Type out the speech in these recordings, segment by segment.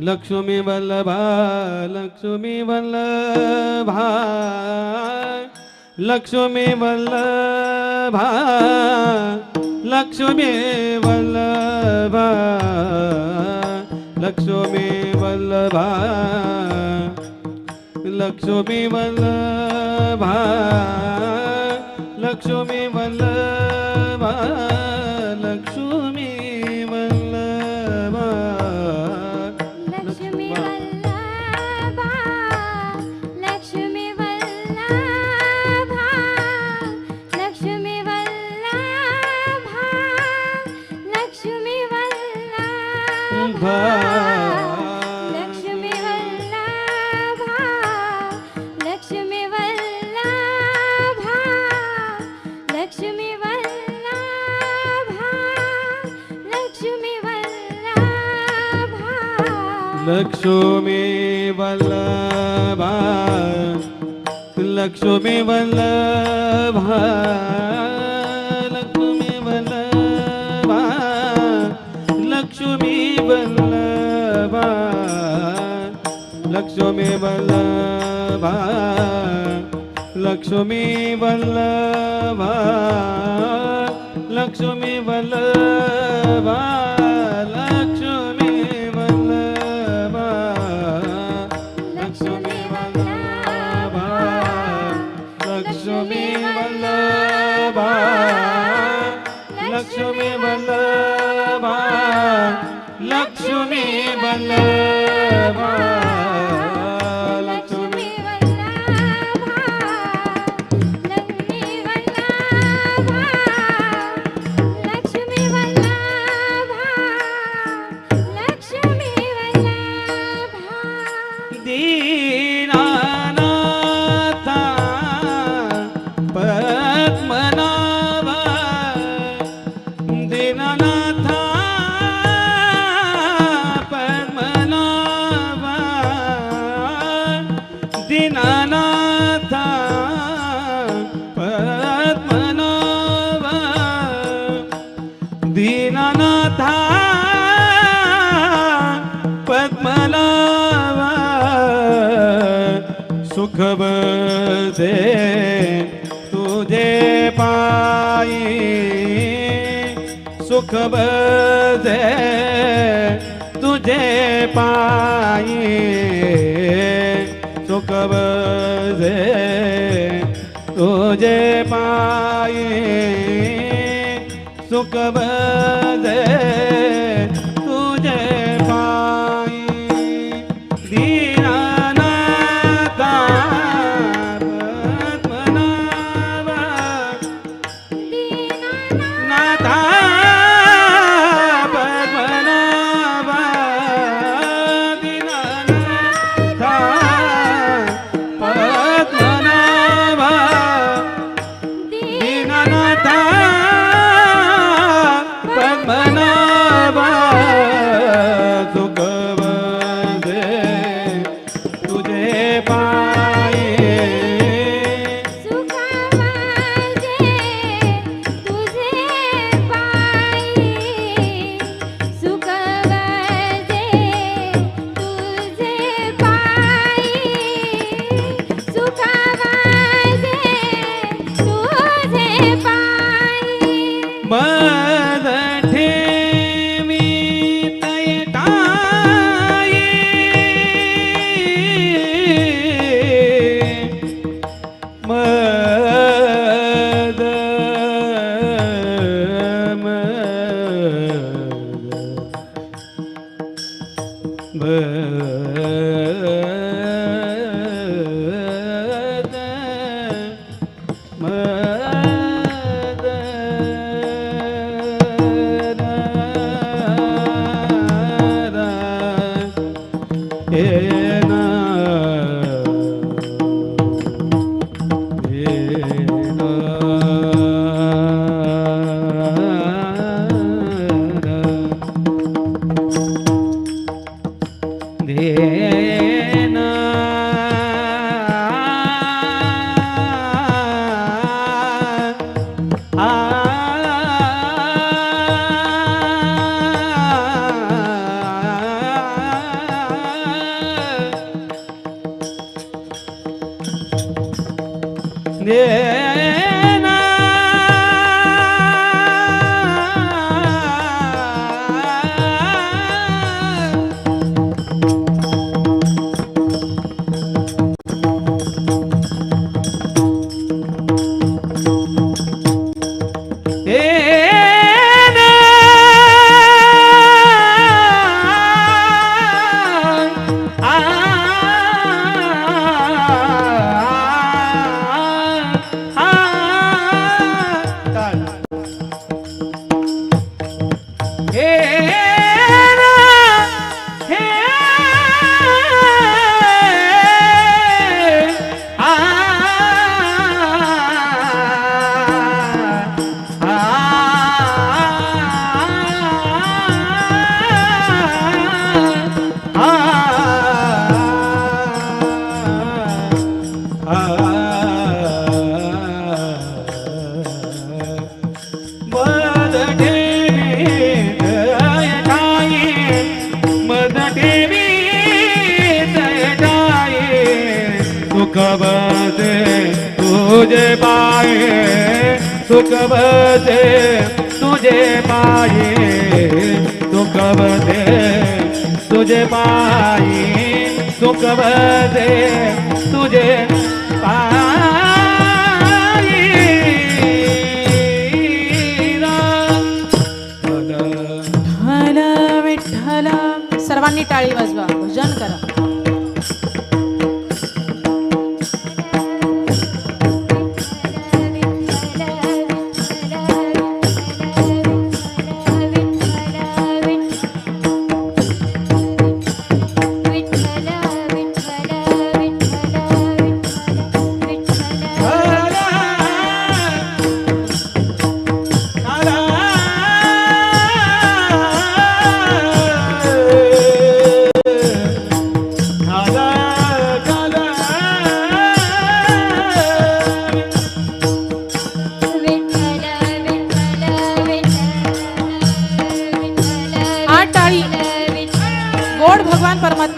लक्ष्मी वल्लभा लक्ष्मी वल्लभा लक्ष्मी वल्लभा लक्ष्मी वल्लभा लक्ष्मी वल्लभा लक्ष्मी वल्लभा लक्ष्मी लक्ष्मी वल्लभा लक्ष्मी वल्लभा लक्ष्मी वल्लभा Lakshmi vallabha lakshmi vallabha lakshmi vallabha lakshmi vallabha Lakshmi બલવા बसे तुझे पायी सुख बजे तुझे पायी सुख बजे तुझे पायी सुख बजे पाये सुख बसे तुझे पाये सुख बसे तुझे पाये सुख बसे तुझे गोड भगवान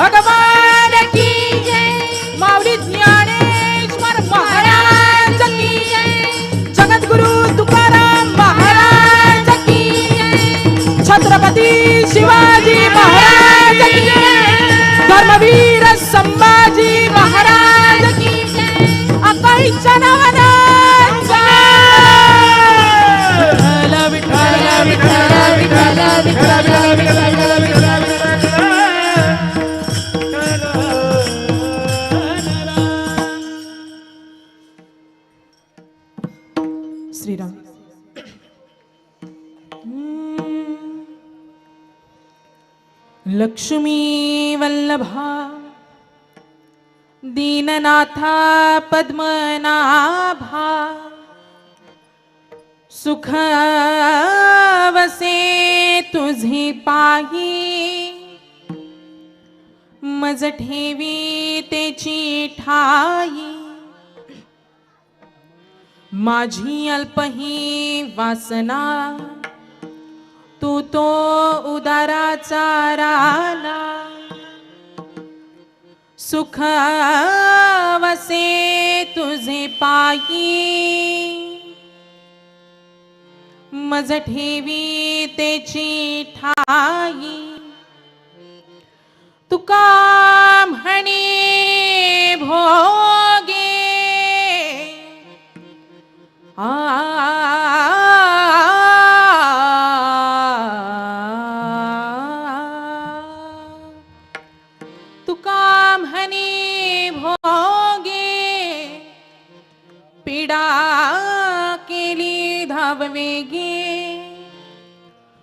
भगवान की माऊली ज्ञानेश्वर महाराज की जगद्गुरु तुकाराम महाराज की छत्रपती शिवाजी महाराज की धर्मवीर संभाजी महाराज की अकाईच्या नावाचा लक्ष्मी वल्लभा दीननाथा पद्मनाभा सुख वसे तुझे पायी मज ठेवी तेची ठाई माझी अल्पही वासना तू तो उदाराचा राला सुख वसे तुझे पायी. मज ठेवी त्याची ठाई. तुका म्हणे भो वेगे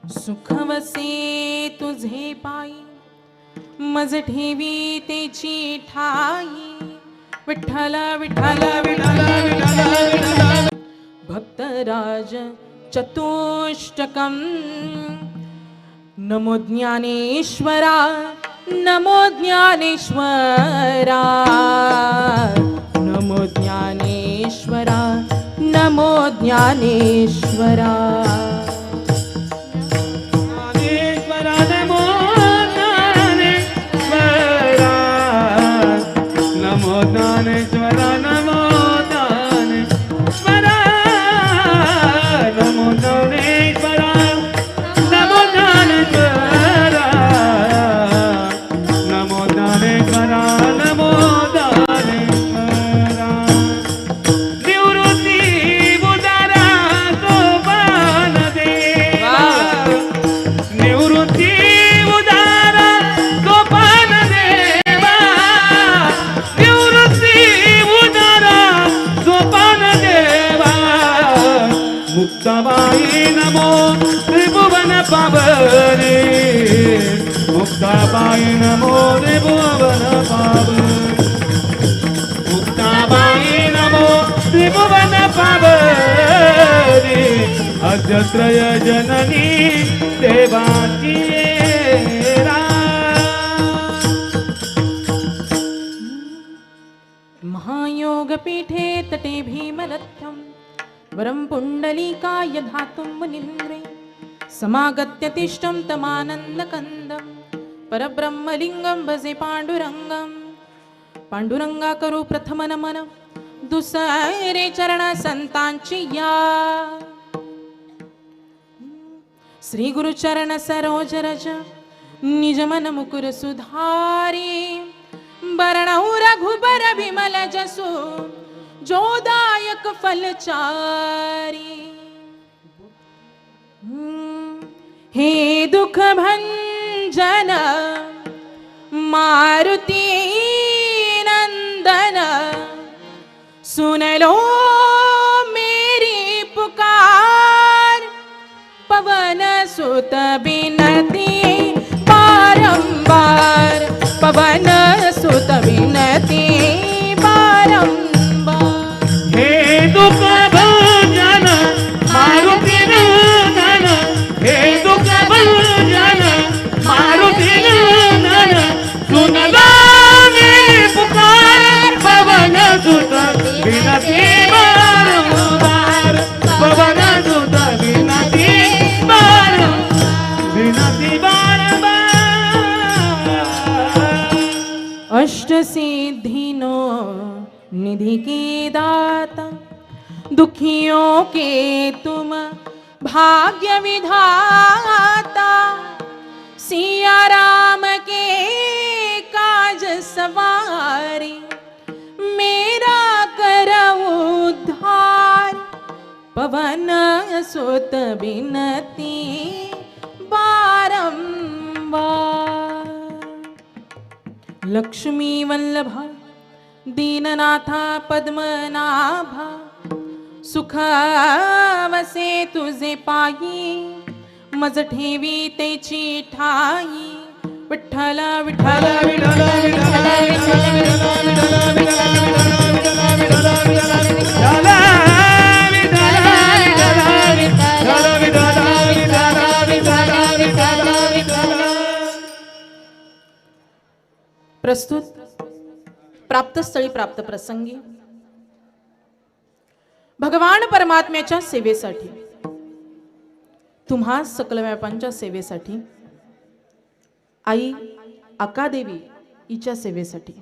सुखवसे तुझे पायी मज ठेवी तेची ठाई। विठ्ठल विठ्ठल विठ्ठल विठ्ठल भक्तराज चतुष्टकम्। नमो ज्ञानेश्वरा नमो ज्ञानेश्वरा। नमो ज्ञान ज्ञानेश्वरा। अजत्रय जननी देवाची महायोगपीठे तटे भीमरथ्यं वरं पुण्डलीकाय धातुं मुनिन्द्रे समागत्य तिष्ठं तमानन्दकन्दं परब्रह्मलिङ्गं भजे पाण्डुरङ्गं। पाण्डुरङ्गा करू प्रथम दुसरे चरण संतांची या। श्री गुरुचरण सरोज रज निज मन मुकुर सुधारी। बरणौ रघुबर विमल जसु जोदायक फलचारी हे दुख भंजन मारुती नंदन सुनलो सुत बिनती बारंबार पवन सिद्धिनो निधि के दाता, दुखियों के तुम भाग्य विधाता, सिया राम के काज सवारी, मेरा कर उद्धार, पवन सुत बिनती बारंबार। लक्ष्मी वल्लभा दीननाथा पद्मनाभा सुख वसे तुझे पायी मज ठेवी तेची ठाई विठ्ठल विठ्ठल विठ्ठल प्रस्तुत प्राप्तस्थळी प्राप्त प्रसंगी भगवान परमात्म्याच्या सेवेसाठी. तुम्हा सकल व्यापांच्या सेवेसाठी. आई अकादेवी हिच्या सेवेसाठी.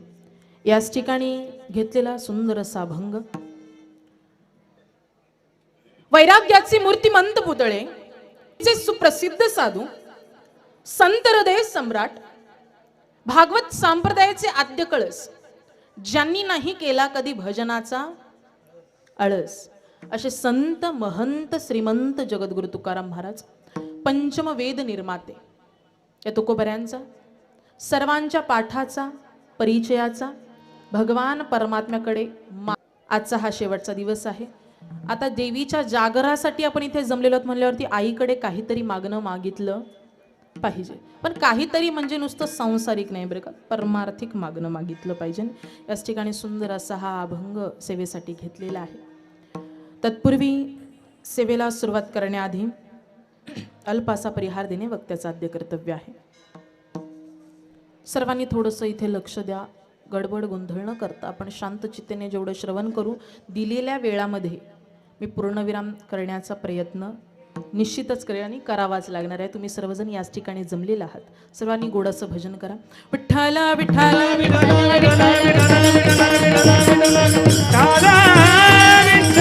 याच ठिकाणी घेतलेला सुंदर असा भंग. वैराग्याचे मूर्तिमंत पुतळे. जे सुप्रसिद्ध साधू. संत हृदय सम्राट. भागवत संप्रदायाचे आद्य कळस. ज्यांनी नाही केला कधी भजनाचा? आळस असे संत महंत श्रीमंत जगद्गुरु तुकाराम महाराज पंचम वेद निर्माते. या तुकोबऱ्यांचा सर्वांच्या पाठाचा परिचयाचा भगवान परमात्म्याकडे मा आजचा हा शेवटचा दिवस आहे. आता देवीच्या जागरासाठी आपण इथे जमलेलो आहोत म्हणल्यावरती आईकडे काहीतरी मागणं मागितलं. पाहिजे. पण काहीतरी म्हणजे नुसतं सांसारिक नाही बरं का? परमार्थिक मागणं मागितलं पाहिजे. याच ठिकाणी सुंदर असा हा अभंग सेवेसाठी घेतलेला आहे. तत्पूर्वी सेवेला सुरुवात करण्याआधी अल्प असा परिहार देणे वक्त्याचं आद्य कर्तव्य आहे. सर्वांनी थोडंसं इथे लक्ष द्या. गडबड गोंधळ न करता आपण शांत चित्तेने जेवढं श्रवण करू दिलेल्या वेळामध्ये मी पूर्णविराम करण्याचा प्रयत्न निश्चितच करेल आणि करावाच लागणार आहे तुम्ही सर्वजण याच ठिकाणी जमलेला आहात सर्वांनी गोडाचं भजन करा विठ्ठला विठ्ठला